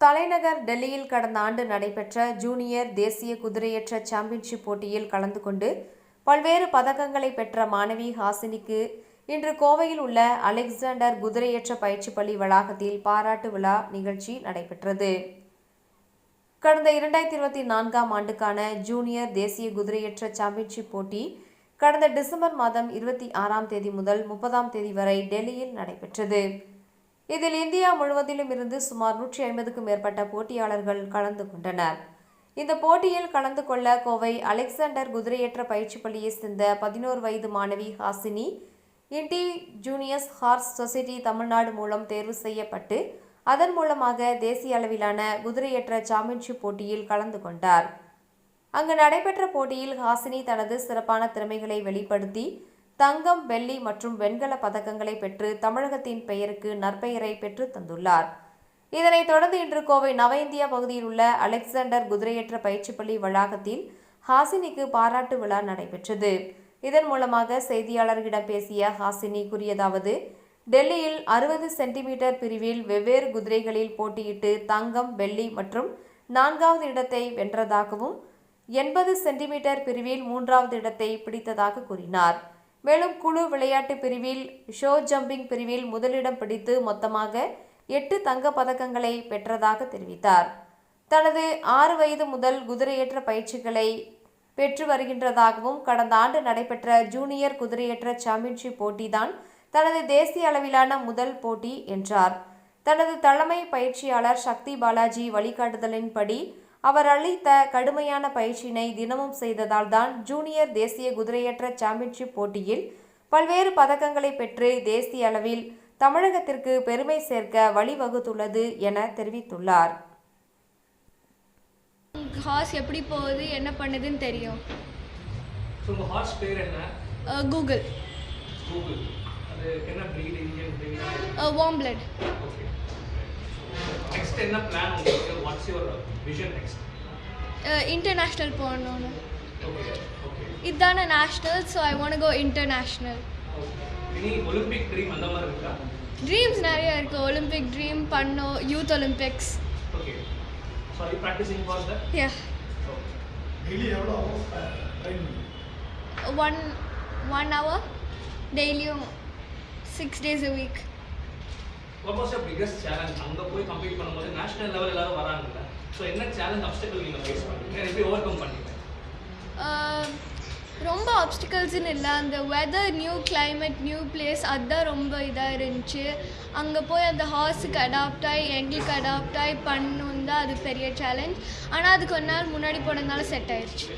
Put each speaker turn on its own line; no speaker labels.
தலைநகர் டெல்லியில் கடந்த ஆண்டு நடைபெற்ற ஜூனியர் தேசிய குதிரையற்ற சாம்பியன்ஷிப் போட்டியில் கலந்து கொண்டு பல்வேறு பதக்கங்களை பெற்ற மாணவி ஹாசினிக்கு இன்று கோவையில் உள்ள அலெக்சாண்டர் குதிரையற்ற பயிற்சி பள்ளி வளாகத்தில் பாராட்டு விழா நிகழ்ச்சி நடைபெற்றது. கடந்த இரண்டாயிரத்தி இருபத்தி நான்காம் ஆண்டுக்கான ஜூனியர் தேசிய குதிரையற்ற சாம்பியன்ஷிப் போட்டி கடந்த டிசம்பர் மாதம் இருபத்தி ஆறாம் தேதி முதல் முப்பதாம் தேதி வரை டெல்லியில் நடைபெற்றது. இதில் இந்தியா முழுவதிலும் இருந்து சுமார் நூற்றி ஐம்பதுக்கும் மேற்பட்ட போட்டியாளர்கள் கலந்து கொண்டனர். இந்த போட்டியில் கலந்து கொள்ள கோவை அலெக்சாண்டர் குதிரையேற்ற பயிற்சி பள்ளியை சேர்ந்த பதினோரு வயது மாணவி ஹாசினி இண்டி ஜூனியர்ஸ் ஹார்ஸ் சொசைட்டி தமிழ்நாடு மூலம் தேர்வு செய்யப்பட்டு அதன் மூலமாக தேசிய அளவிலான குதிரையேற்ற சாம்பியன்ஷிப் போட்டியில் கலந்து கொண்டார். அங்கு நடைபெற்ற போட்டியில் ஹாசினி தனது சிறப்பான திறமைகளை வெளிப்படுத்தி தங்கம் வெள்ளி மற்றும் வெண்கல பதக்கங்களை பெற்று தமிழகத்தின் பெயருக்கு நற்பெயரை பெற்று தந்துள்ளார். இதனைத் தொடர்ந்து இன்று கோவை நவ இந்தியா பகுதியில் உள்ள அலெக்சாண்டர் குதிரையற்ற பயிற்சி பள்ளி வளாகத்தில் ஹாசினிக்கு பாராட்டு விழா நடைபெற்றது. இதன் மூலமாக செய்தியாளர்களிடம் பேசிய ஹாசினி கூறியதாவது டெல்லியில் அறுபது சென்டிமீட்டர் பிரிவில் வெவ்வேறு குதிரைகளில் போட்டியிட்டு தங்கம் வெள்ளி மற்றும் நான்காவது இடத்தை வென்றதாகவும் எண்பது சென்டிமீட்டர் பிரிவில் மூன்றாவது இடத்தை பிடித்ததாக கூறினார். மேலும் குழு விளையாட்டு பிரிவில் ஷோ ஜம்பிங் பிரிவில் முதலிடம் பிடித்து மொத்தமாக எட்டு தங்கப் பதக்கங்களை பெற்றதாக தெரிவித்தார். தனது ஆறு வயது முதல் குதிரையேற்ற பயிற்சிகளை பெற்று வருகின்றதாகவும் கடந்த ஆண்டு நடைபெற்ற ஜூனியர் குதிரையேற்ற சாம்பியன்ஷிப் போட்டிதான் தனது தேசிய அளவிலான முதல் போட்டி என்றார். தனது தலைமை பயிற்சியாளர் சக்தி பாலாஜி வழிகாட்டுதலின்படி அவர் அளித்த கடுமையான பயிற்சியினை தினமும் செய்ததால் தான் ஜூனியர் தேசிய குதிரையேற்ற சாம்பியன்ஷிப் போட்டியில் பல்வேறு பதக்கங்களை பெற்று தேசிய அளவில் தமிழகத்திற்கு பெருமை சேர்க்க வழிவகுத்துள்ளது என தெரிவித்துள்ளார்.
ஹார்ஸ் எப்படி போகுது என்ன பண்ணுதுன்னு தெரியும்.
ஸோ உங்கள் ஹார்ஸ் பேர் என்ன?
கூகுள்.
கூகுள். அது என்ன breed Indian breed
warm blood
okay next என்ன பிளான் உங்களுக்கு? What's your vision next
international
okay
இதுதானே national so I want go international
Olympic dream அந்த மாதிரி இருக்கா?
ட்ரீம்ஸ் நிறைய இருக்குது ஒலிம்பிக் ட்ரீம் பண்ணோம் youth Olympics
okay so I practising for that
ya
daily எவ்வளோ
ஒன் ஒன் ஹவர் டெய்லியும் six days a week
was your biggest challenge அங்கே போய் கம்ப்ளீட் பண்ணும்போது நேஷனல் லெவல் எல்லாரும் வராங்கல்ல. ஸோ என்ன சேலஞ்ச் அப்டக்கிள் நீங்கள் ஃபேஸ் பண்ணீங்க எப்படி ஓவர் கம் பண்ணீங்க
ரொம்ப ஆப்ஸ்டிகல்ஸ்னு இல்லை. அந்த weather new climate new place அதுதான் ரொம்ப இதாக இருந்துச்சு. அங்கே போய் அந்த ஹார்ஸுக்கு அடாப்ட் ஆகி எங்களுக்கு அடாப்ட் ஆகி பண்ணணும் தான் அது பெரிய சேலஞ்ச் ஆனால் அது கொஞ்ச நாள் முன்னாடி போனதுனால செட் ஆயிடுச்சு